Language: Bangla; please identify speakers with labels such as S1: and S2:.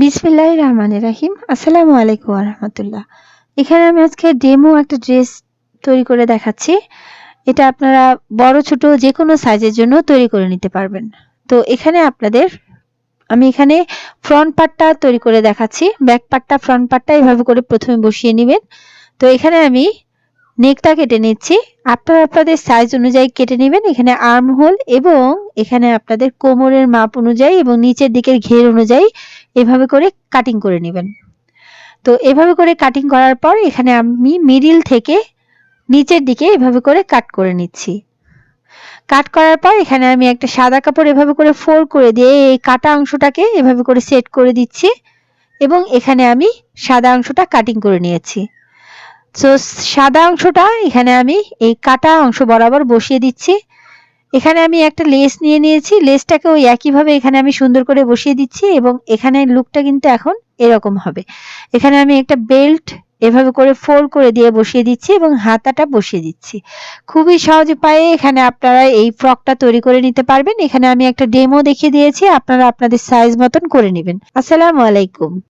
S1: বিসমিল্লাহ রহমান রাহিম। আসসালামু আলাইকুম রহমতুল্লাহ। এখানে আমি আজকে ডেমো একটা ড্রেস তৈরি করে দেখাচ্ছি। এটা আপনারা বড়, ছোট যে কোনো সাইজের জন্য তৈরি করে নিতে পারবেন। তো এখানে আপনাদের, আমি এখানে ফ্রন্ট পার্টটা তৈরি করে দেখাচ্ছি। ব্যাক পার্টটা ফ্রন্ট পার্টটা এভাবে করে প্রথমে বসিয়ে নেবেন। তো এখানে আমি নেকটা কেটে নিচ্ছি। আপনারা আপনাদের সাইজ অনুযায়ী কেটে নেবেন। এখানে আর্ম হোল এবং এখানে আপনাদের কোমরের মাপ অনুযায়ী এবং নিচের দিকের ঘের অনুযায়ী এভাবে করে কাটিং করে নেবেন। তো এভাবে করে কাটিং করার পর এখানে আমি মিডিল থেকে নিচের দিকে এভাবে করে কাট করে নিচ্ছি। কাট করার পর এখানে আমি একটা সাদা কাপড় এভাবে করে ফোল্ড করে দিয়ে এই কাটা অংশটাকে এভাবে করে সেট করে দিচ্ছি এবং এখানে আমি সাদা অংশটা কাটিং করে নিয়েছি। তো সাদা অংশটা এখানে আমি এই কাটা অংশ বরাবর বসিয়ে দিচ্ছি। এখানে আমি একটা লেস নিয়ে নিয়েছি। লেসটাকে ওই একইভাবে এখানে আমি সুন্দর করে বসিয়ে দিচ্ছি এবং এখানে লুকটা কিন্তু এখন এরকম হবে। এখানে আমি একটা বেল্ট এভাবে করে ফোল্ড করে দিয়ে বসিয়ে দিচ্ছি এবং হাতাটা বসিয়ে দিচ্ছি। খুবই সহজ উপায়ে এখানে আপনারা এই ফ্রকটা তৈরি করে নিতে পারবেন। এখানে আমি একটা ডেমো দেখিয়ে দিয়েছি। আপনারা আপনাদের সাইজ মতন করে নেবেন। আসসালামু আলাইকুম।